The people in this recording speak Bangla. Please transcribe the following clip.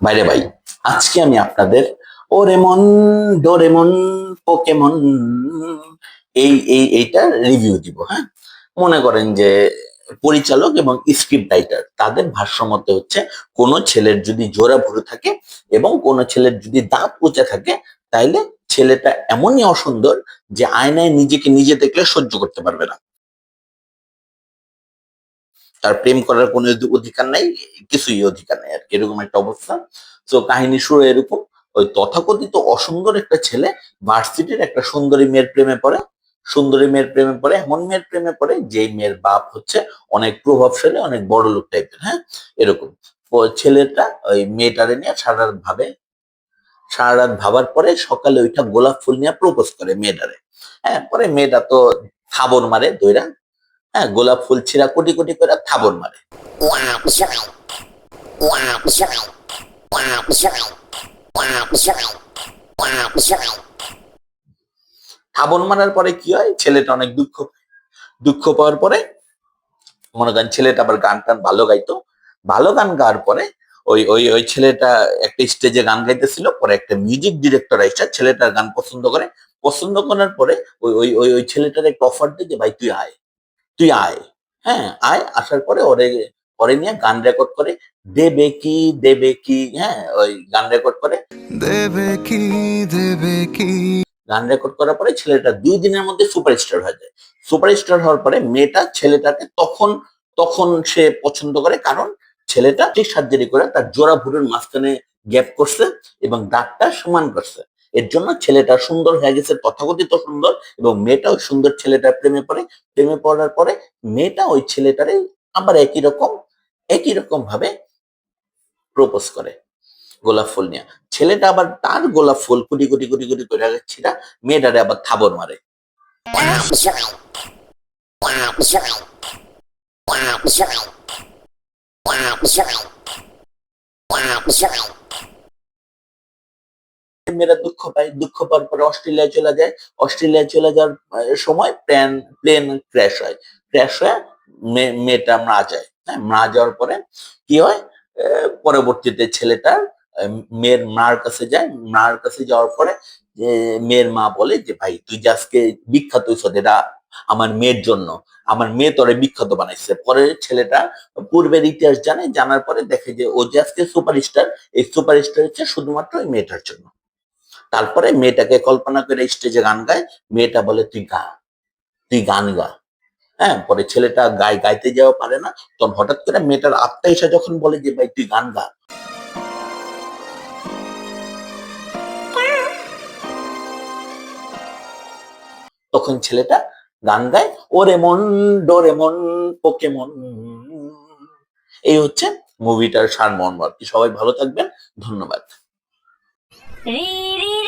বাইরে ভাই, আজকে আমি আপনাদের ওরেমন, ডোরেমন, পোকেমন এই এই এইটার রিভিউ দিব হ্যাঁ? মনে করেন যে পরিচালক এবং স্ক্রিপ্ট রাইটার তাদের ভাষ্যমতে হচ্ছে কোনো ছেলের যদি জোড়া ভুরু থাকে এবং কোনো ছেলের যদি দাঁত উঁচে থাকে, তাইলে ছেলেটা এমনই অসুন্দর যে আয়নায় নিজেকে নিজে দেখলে সহ্য করতে পারবে না। তার প্রেম করার কোনো অধি- অধিকার নাই, কিছুই অধিকার নেই, আর এরকম একটা অবস্থা। তো কাহিনী শুরু এরকম ওই তথাকথিত অসুন্দর একটা ছেলে ভার্সিটির একটা সুন্দরী মেয়ের প্রেমে পড়ে, সুন্দরী মেয়ের প্রেমে পড়ে, এমন মেয়ের প্রেমে পড়ে যে মেয়ের বাপ হচ্ছে অনেক প্রভাবশালী, অনেক বড় লোক টাইপের হ্যাঁ? এরকম। ছেলেটা ওই মেয়েটারে নিয়ে সারা ভাবে সারা রাত ভাবার পরে সকালে ওইটা গোলাপ ফুল নিয়ে প্রপোজ করে মেয়েটারে হ্যাঁ? পরে মেয়েটা তো থাবর মারে দইরা হ্যাঁ গোলাপ ফুল ছিঁড়া কোটি কোটি করে থাবর মারে. থাবন মারার পরে কি হয়? ছেলেটা অনেক দুঃখ দুঃখ পাওয়ার পরে মনে করেন ছেলেটা আবার গান টান ভালো গাইতো। ভালো গান গাওয়ার পরে ওই ওই ওই ছেলেটা একটা স্টেজে গান গাইতেছিল, পরে একটা মিউজিক ডিরেক্টর আইসা ছেলেটার গান পছন্দ করে। পছন্দ করার পরে ওই ওই ওই ছেলেটার একটা অফার দিয়ে যে, ভাই, তুই আয়। তুই আয়। হ্যাঁ আয় আসার পরে ওরে পরে নিয়ে গান রেকর্ড করে দেবে কি দেবে কি হ্যাঁ ওই গান রেকর্ড করে দেবে কি দেবে কি। গান রেকর্ড করার পরে ছেলেটা দুই দিনের মধ্যে সুপারস্টার হয়ে যায়। সুপারস্টার হওয়ার পরে মেয়েটা ছেলেটাকে তখন তখন সে পছন্দ করে কারণ ছেলেটা ঠিক সার্জারি করে তার জোড়া ভুরুর মাঝখানে গ্যাপ করছে এবং দাঁতটা সমান করছে। এর জন্য ছেলেটা সুন্দর হয়ে গেছে তথাকথিত সুন্দর এবং মেয়েটাও সুন্দর ছেলেটার প্রেমে পড়ে প্রেমে পড়ার পরে মেয়েটা ওই ছেলেটারে আবার একই রকম একই রকম ভাবে প্রপোজ করে গোলাপ ফুল নিয়ে ছেলেটা আবার তার গোলাপ ফুল কোটি কুটি কোটি কুটি করে ছিড়া মেয়েটারে আবার থাবর মারে Ja, Schweig. Ja, Schweig. Ja, Schweig. মেয়েরা দুঃখ পায়, দুঃখ পাওয়ার পরে অস্ট্রেলিয়া চলে যায়। অস্ট্রেলিয়া চলে যাওয়ার সময় প্লেন প্লেন ক্র্যাশ হয়। ক্র্যাশ হয়ে মেয়েটা মারা যায় হ্যাঁ মারা যাওয়ার পরে কি হয়? পরবর্তীতে ছেলেটা মেয়ের মার কাছে যায়। মার কাছে যাওয়ার পরে মেয়ের মা বলে যে, ভাই, তুই যে আজকে বিখ্যাত এটা আমার মেয়ের জন্য। আমার মেয়ে তোরে বিখ্যাত বানাইছে। পরে ছেলেটা পূর্বের ইতিহাস জানে, জানার পরে দেখে যে, ও যে আজকে সুপারস্টার, এই সুপারস্টার হচ্ছে শুধুমাত্র ওই মেয়েটার জন্য। তারপরে মেয়েটাকে কল্পনা করে স্টেজে গান গায়, মেয়েটা বলে, তুই গা, তুই গান গা। হ্যাঁ পরে ছেলেটা গায়, গাইতে যাওয়া পারে না। তখন হঠাৎ করে মেয়েটার আত্মা এসে যখন বলে যে, ভাই, তুই গান গা। তখন ছেলেটা গান গায়, ওরে মন, ডোরে মন পোকেমন এই হচ্ছে মুভিটার সারমর্ম। আর কি, সবাই ভালো থাকবেন। ধন্যবাদ। Lady.